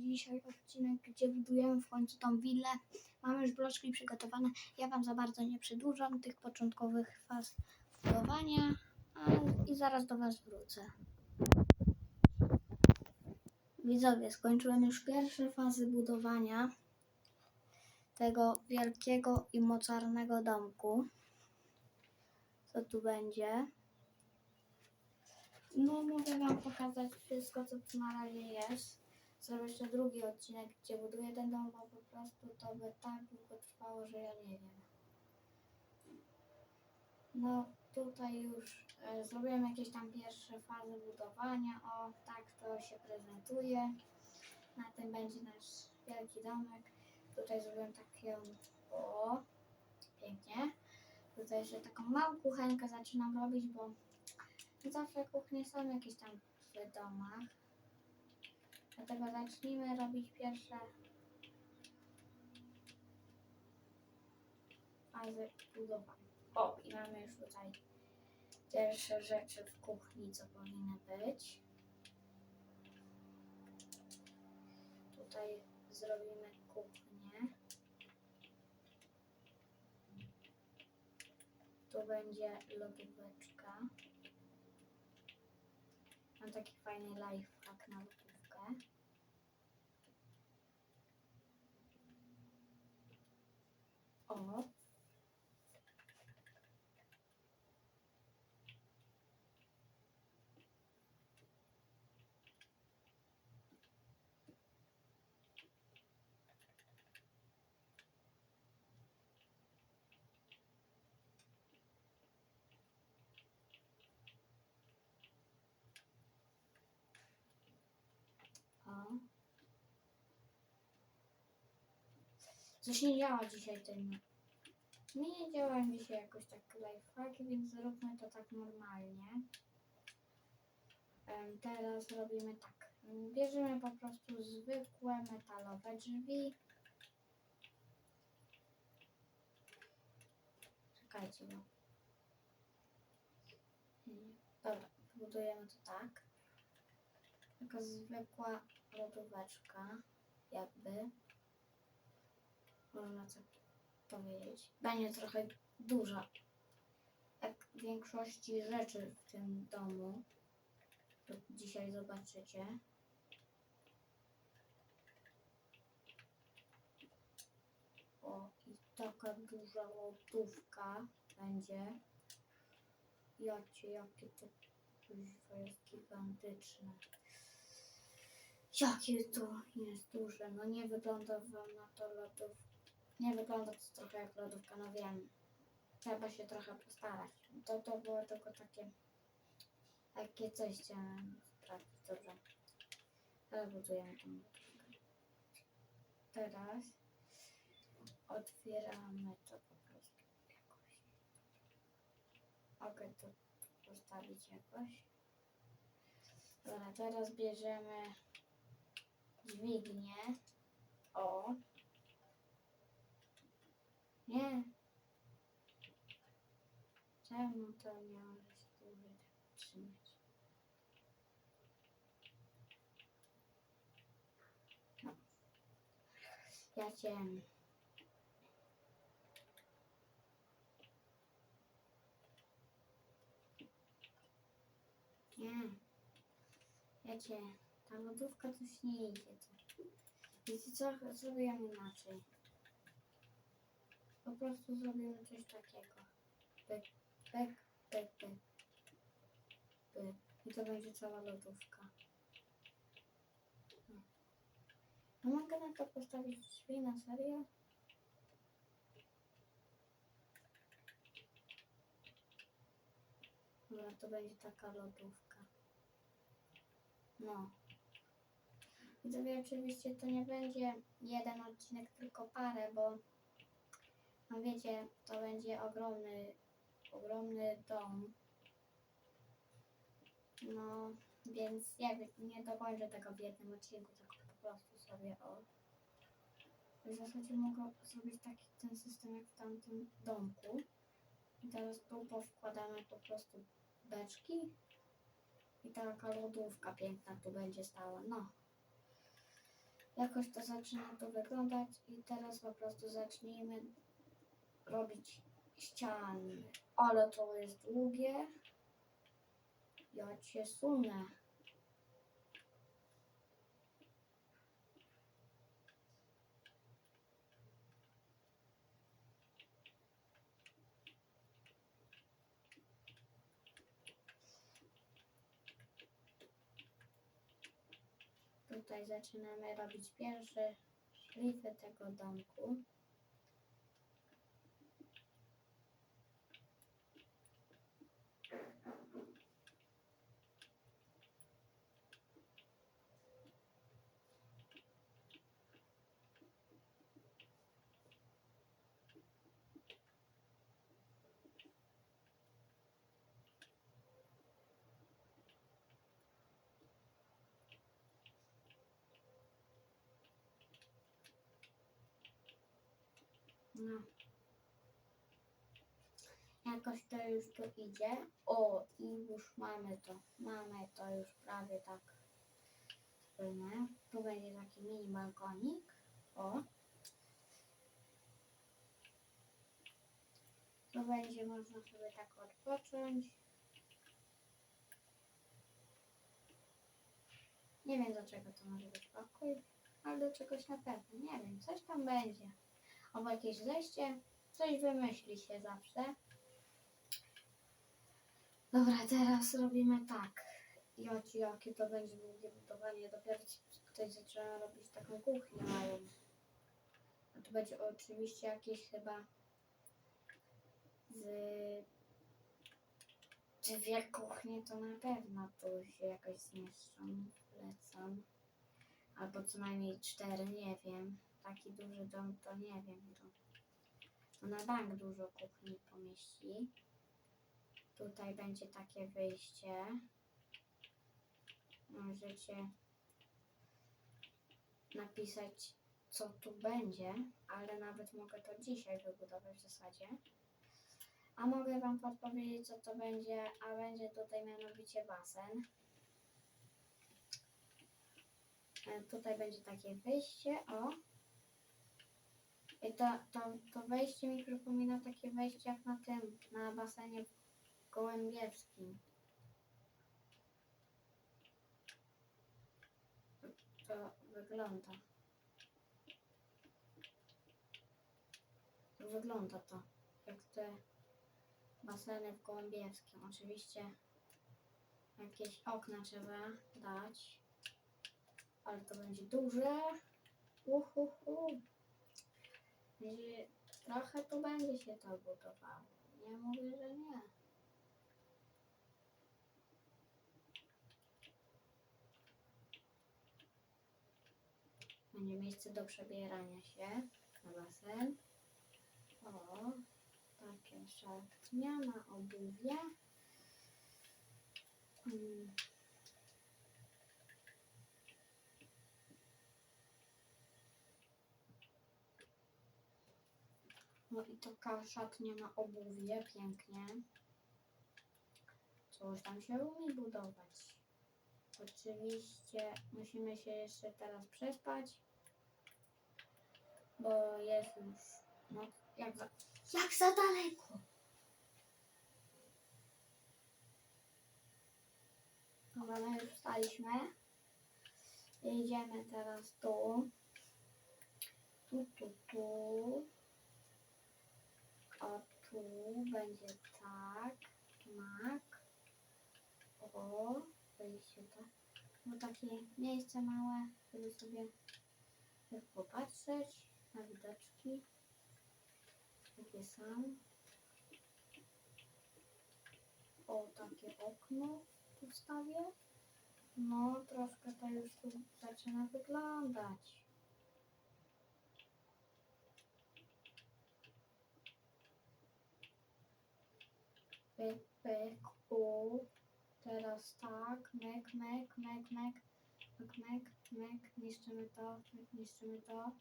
dzisiaj odcinek, gdzie budujemy w końcu tą willę. Mamy już bloczki przygotowane. Ja Wam za bardzo nie przedłużam tych początkowych faz budowania i zaraz do Was wrócę. Widzowie, skończyłem już pierwsze fazy budowania tego wielkiego i mocarnego domku. Co tu będzie? No, mogę Wam pokazać wszystko, co tu na razie jest. Zrobię jeszcze drugi odcinek, gdzie buduję ten dom, bo po prostu to by tak długo trwało, że ja nie wiem. No, tutaj już e, zrobiłem jakieś tam pierwsze fazy budowania. O, tak to się prezentuje. Na tym będzie nasz wielki domek. Tutaj zrobiłem taką, o, pięknie. Tutaj jeszcze taką małą kuchenkę zaczynam robić, bo zawsze kuchnie są jakieś tam w domach. Dlatego zacznijmy robić pierwsze fazy budowania. O, i mamy już tutaj pierwsze rzeczy w kuchni, co powinny być. Tutaj zrobimy kuchnię. Tu będzie lodóweczka. Mam taki fajny lifehack na lodówkę. O. O. Coś nie działa dzisiaj ten. Nie działają dzisiaj jakoś tak lifehacki, więc zróbmy to tak normalnie. Teraz robimy tak. Em, Bierzemy po prostu zwykłe metalowe drzwi. Czekajcie. Hmm, Dobra, budujemy to tak. Taka zwykła lodóweczka, jakby. Można tak powiedzieć. Będzie trochę duża. Jak większości rzeczy w tym domu. To dzisiaj zobaczycie. O, i taka duża lodówka będzie. Jakie, jakie to kuźwa jest gigantyczne. Jakie to jest duże. No nie wygląda wam na to lodów. Nie wygląda to trochę jak lodówka, no wiem. Trzeba się trochę postarać. To, to było tylko takie takie coś chciałem sprawdzić. Dobrze. Teraz budujemy tą lodówkę. Teraz otwieramy to po prostu jakoś. Mogę to postawić jakoś. Dobra, teraz bierzemy dźwignię. O. Nie. Czemu to może się dłużej tak trzymać? No. Ja cię... Nie. Cię... Ta lodówka coś nie idzie. Wiecie co? Zrobiłem inaczej. Po prostu zrobimy coś takiego. Pyk, pyk, pyk, pyk. I to będzie cała lodówka. No. No mogę na to postawić drzwi na serio? Dobra, to będzie taka lodówka. No. Widzowie, oczywiście to nie będzie jeden odcinek, tylko parę, bo no wiecie, to będzie ogromny, ogromny dom. No, więc ja nie dokończę tego w jednym odcinku, tylko po prostu sobie o. W zasadzie mogę zrobić taki ten system jak w tamtym domku. I teraz tu powkładamy po prostu beczki. I taka lodówka piękna tu będzie stała. No. Jakoś to zaczyna to wyglądać i teraz po prostu zacznijmy robić ściany. Ale to jest długie. Ja cię sunę. Tutaj zaczynamy robić pierwsze szlify tego domku. No. Jakoś to już tu idzie. O, i już mamy to. Mamy to już prawie tak. Spójne. Tu będzie taki mini balkonik. O. Tu będzie można sobie tak odpocząć. Nie wiem do czego to może być pokój, ale do czegoś na pewno. Nie wiem, coś tam będzie albo jakieś zejście, coś wymyśli się zawsze. Dobra, teraz robimy tak. Joci, jakie to będzie długie budowanie. Dopiero ktoś zaczyna robić taką kuchnię małą. A to będzie oczywiście jakieś chyba z dwie kuchnie to na pewno tu się jakoś zmieszczą, wlecą. Albo co najmniej cztery, nie wiem taki duży dom, to nie wiem, to, na bank dużo kuchni pomieści. Tutaj będzie takie wyjście. Możecie napisać, co tu będzie, ale nawet mogę to dzisiaj wybudować w zasadzie. A mogę Wam podpowiedzieć, co to będzie, a będzie tutaj mianowicie basen. E, Tutaj będzie takie wyjście, o, i to, to, to wejście mi przypomina takie wejście jak na tym, na basenie gołębiewskim. To wygląda. Wygląda to, jak te baseny w gołębiewskim. Oczywiście jakieś okna trzeba dać, ale to będzie duże. Uhuhu. Będzie, trochę tu będzie się to budowało. Nie mówię, że nie. Będzie miejsce do przebierania się na basen. O, takie szatnia na obuwie. Mm. No i taka szatnia na obuwie, pięknie. Coś tam się umie budować. Oczywiście musimy się jeszcze teraz przespać, bo jest już, no jak za, jak za daleko. Dobra, my już wstaliśmy. Idziemy teraz tu. Tu, tu, tu. O, tu będzie tak, mak. O, wyjście tak. No takie miejsce małe, żeby sobie popatrzeć na widoczki. Jakie są. O, takie okno tu stawię. No, troszkę to już tu zaczyna wyglądać. Pyk, pyk, u. Teraz tak, myk, myk, myk, myk, myk, myk, myk, niszczymy to, myk, niszczymy to.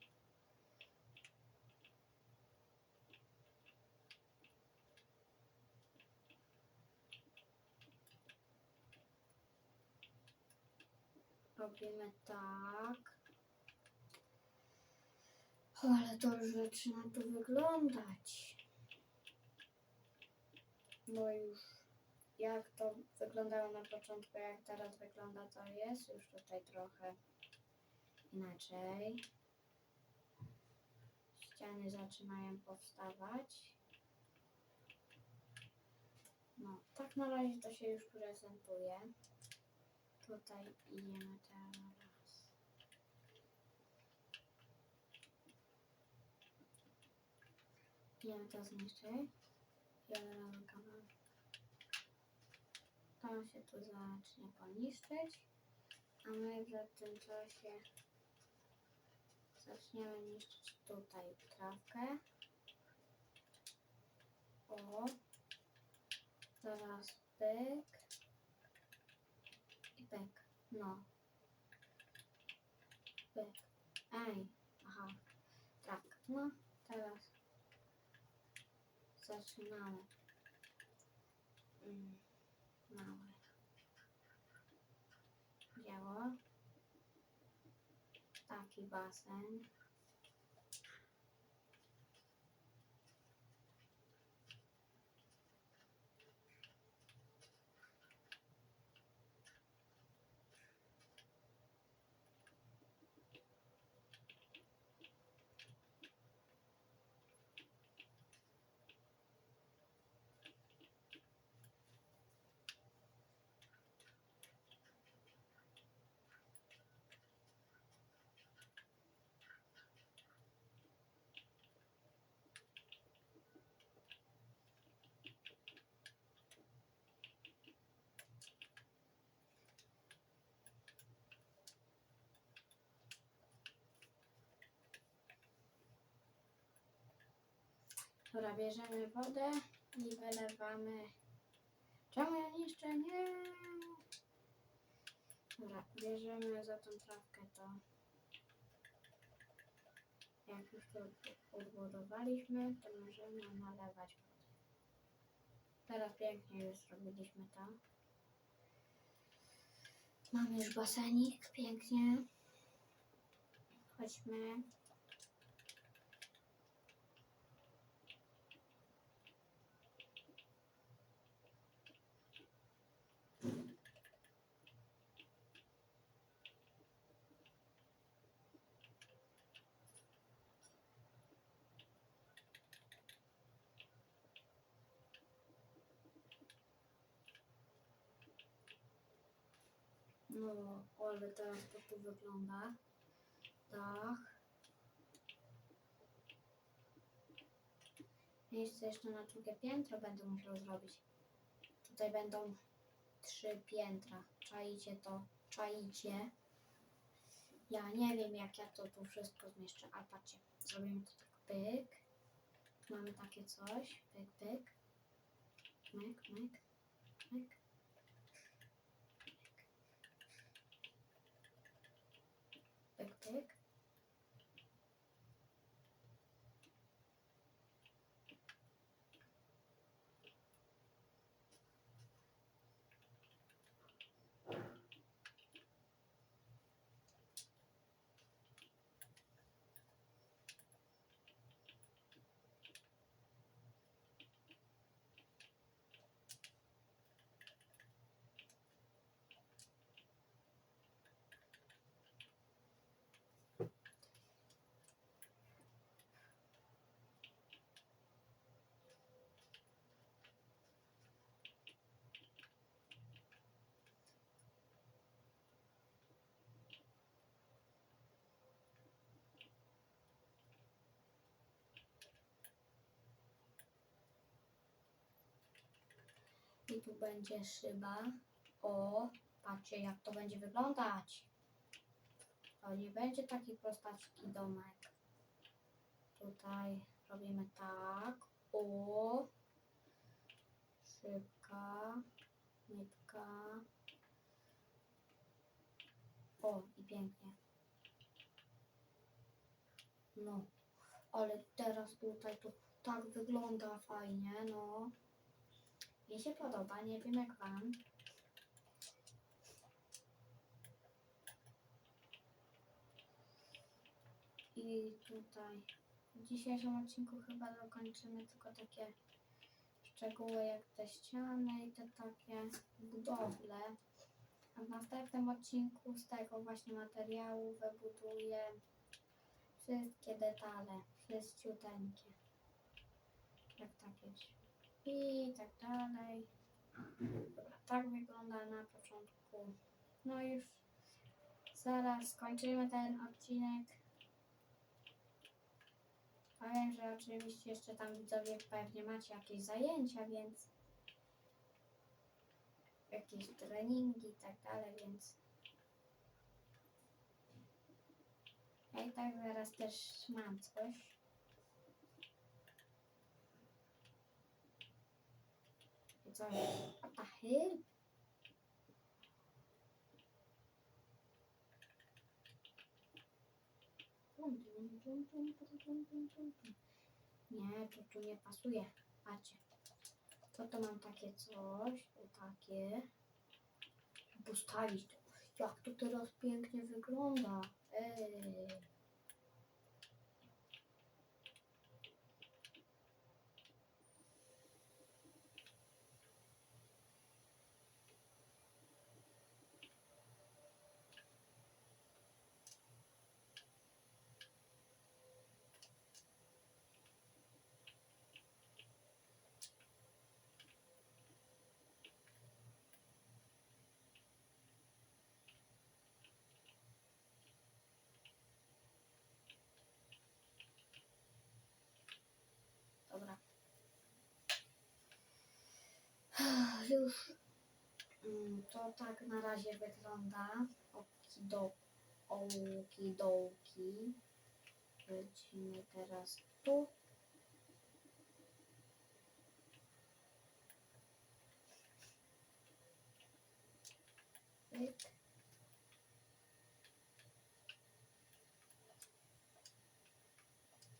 Robimy tak. to już zaczyna tu wyglądać. Bo już jak to wyglądało na początku, jak teraz wygląda, to jest już tutaj trochę inaczej. Ściany zaczynają powstawać. No, tak na razie to się już prezentuje. Tutaj idziemy teraz. Idziemy to zniszczyć. Kawałek. To się tu zacznie poniszczyć. A my w tym czasie zaczniemy niszczyć tutaj trawkę. O. Teraz pyk. I pyk. No. Pyk. Ej. Aha. Tak. No. Teraz zaczynamy. Mm. Małe. Dzieło. Taki basen. Dobra, bierzemy wodę i wylewamy. Czemu ja niszczę? Nie! Dobra, bierzemy za tą trawkę to. Jak już to odbudowaliśmy, to możemy nalewać wodę. Teraz pięknie już zrobiliśmy to. Mamy już basenik, pięknie. Chodźmy. No, ale teraz to tu wygląda. Dach. Miejsce jeszcze na drugie piętro będę musiał zrobić. Tutaj będą trzy piętra. Czaicie to? Czaicie? Ja nie wiem jak ja to tu wszystko zmieszczę. A patrzcie, zrobimy to tak pyk. Mamy takie coś. Pyk, pyk. Myk, myk, myk. Pyk, pyk. I tu będzie szyba. O, patrzcie jak to będzie wyglądać. To nie będzie taki prostacki domek. Tutaj robimy tak. O. Szybka. Nitka. O, i pięknie. No, ale teraz tutaj to tak wygląda fajnie, no. Mi się podoba, nie wiem jak wam. I tutaj W dzisiejszym odcinku chyba dokończymy tylko takie szczegóły jak te ściany i te takie budowle. A w następnym odcinku z tego właśnie materiału wybuduję wszystkie detale, wszystciuteńkie. Jak takie drzwi i tak dalej. Tak wygląda na początku. No już zaraz skończymy ten odcinek. Powiem, że oczywiście jeszcze tam widzowie pewnie macie jakieś zajęcia, więc jakieś treningi i tak dalej, więc ja i tak zaraz też mam coś. sorry. What? Nie, to tu nie pasuje. Patrzcie. To to mam takie coś, takie. Postawić to. Jak to teraz pięknie wygląda. Ej. Już mm, to tak na razie wygląda. Okido, okidołki. Lecimy teraz tu. Pyk.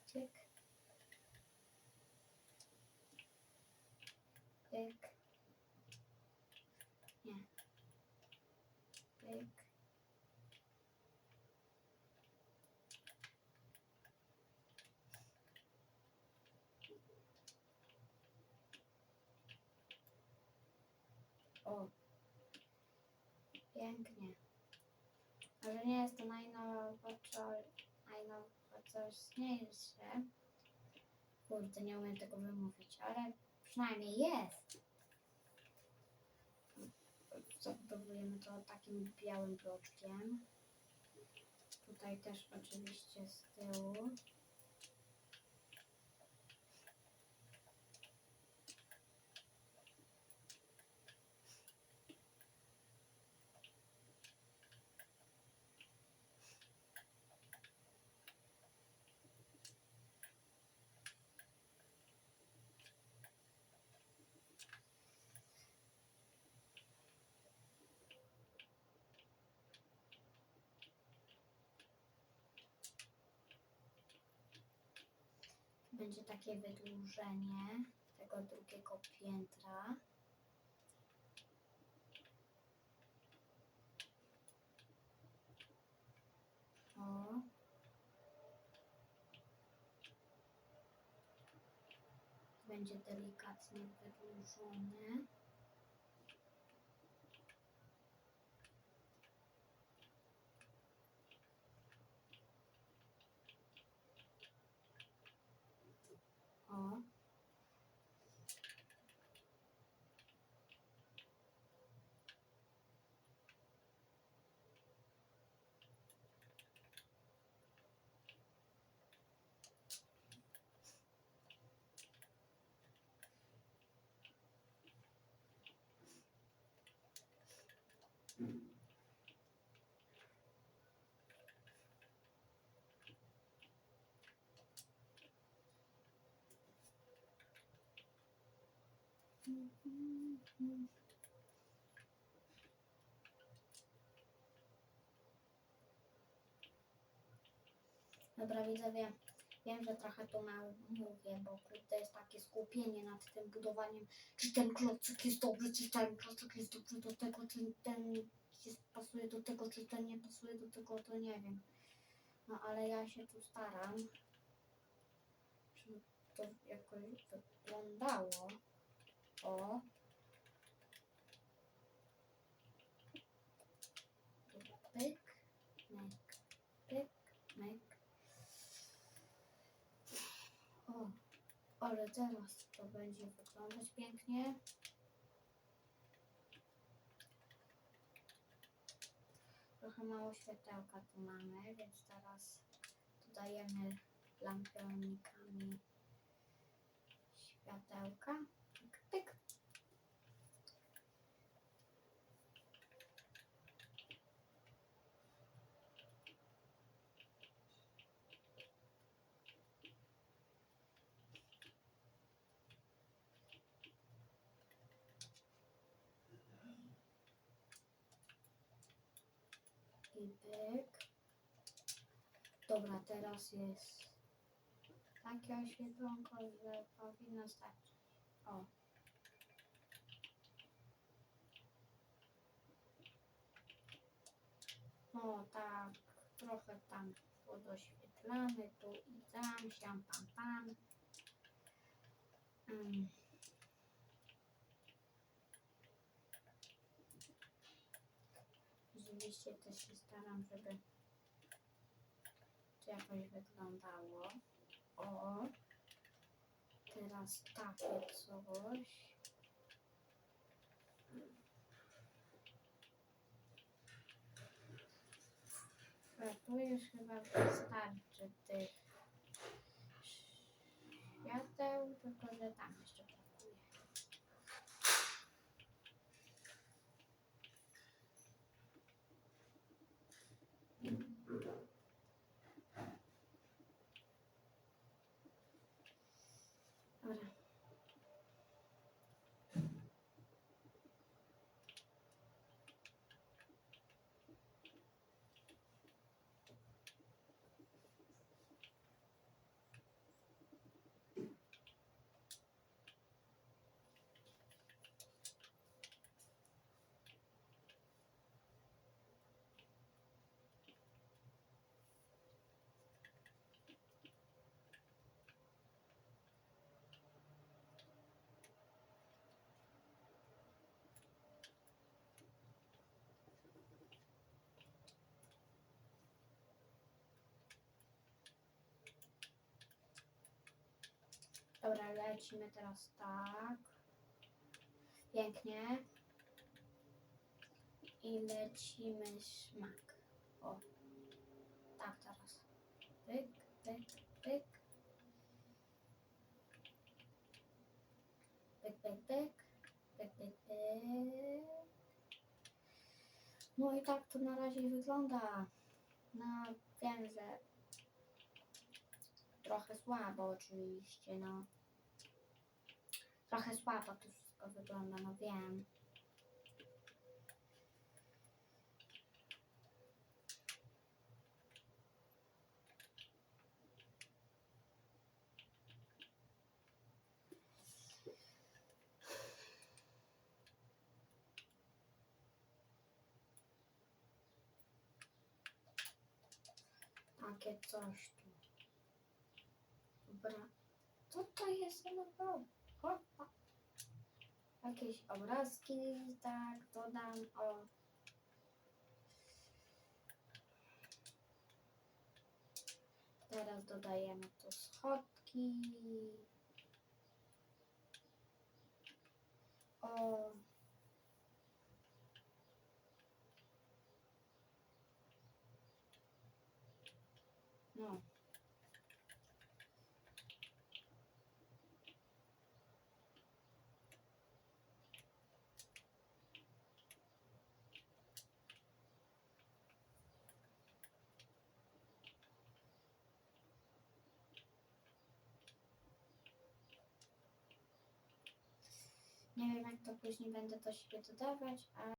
Cyk. Pyk. Nie. Pyk. O. Pięknie. Może nie jest to najnowocześniejsze. Kurde, nie umiem tego wymówić, ale przynajmniej jest. Zabudowujemy to takim białym bloczkiem. Tutaj też oczywiście z tyłu. Będzie takie wydłużenie tego drugiego piętra. O. Będzie delikatnie wydłużone. Dobra widzowie, wiem, że trochę tu mało mówię, bo kurde jest takie skupienie nad tym budowaniem, czy ten klocek jest dobry, czy ten klocek jest dobry do tego, czy ten jest, pasuje do tego, czy ten nie pasuje do tego, to nie wiem. No ale ja się tu staram. to jakoś wyglądało. O. Dobra, pyk, myk, pyk, myk. O, ale teraz to będzie wyglądać pięknie. Trochę mało światełka tu mamy, więc teraz dodajemy lampionikami światełka. Pyk, pyk. I pyk. Dobra, teraz jest takie oświetlonko, że powinno starczyć. O. O, tak, trochę tam podoświetlamy, tu i tam, siam, pam, pam. Mm. Oczywiście też się staram, żeby to jakoś wyglądało. O, teraz takie coś. Dobra, tu już chyba wystarczy tych świateł, tylko że tam jeszcze brakuje. Dobra. Dobra, lecimy teraz tak. Pięknie. I lecimy szmak. O. Tak teraz. Pyk, pyk, pyk. Pyk, pyk, pyk. Pyk, pyk, pyk. No i tak to na razie wygląda. No wiem, że trochę słabo oczywiście, no. Trochę słabo to wszystko wygląda, no wiem. Takie coś tu. Dobra. Co to jest? Hopa. Jakieś obrazki, tak, dodam, o. Teraz dodajemy tu schodki. O. No. Nie wiem jak to później będę do siebie dodawać, a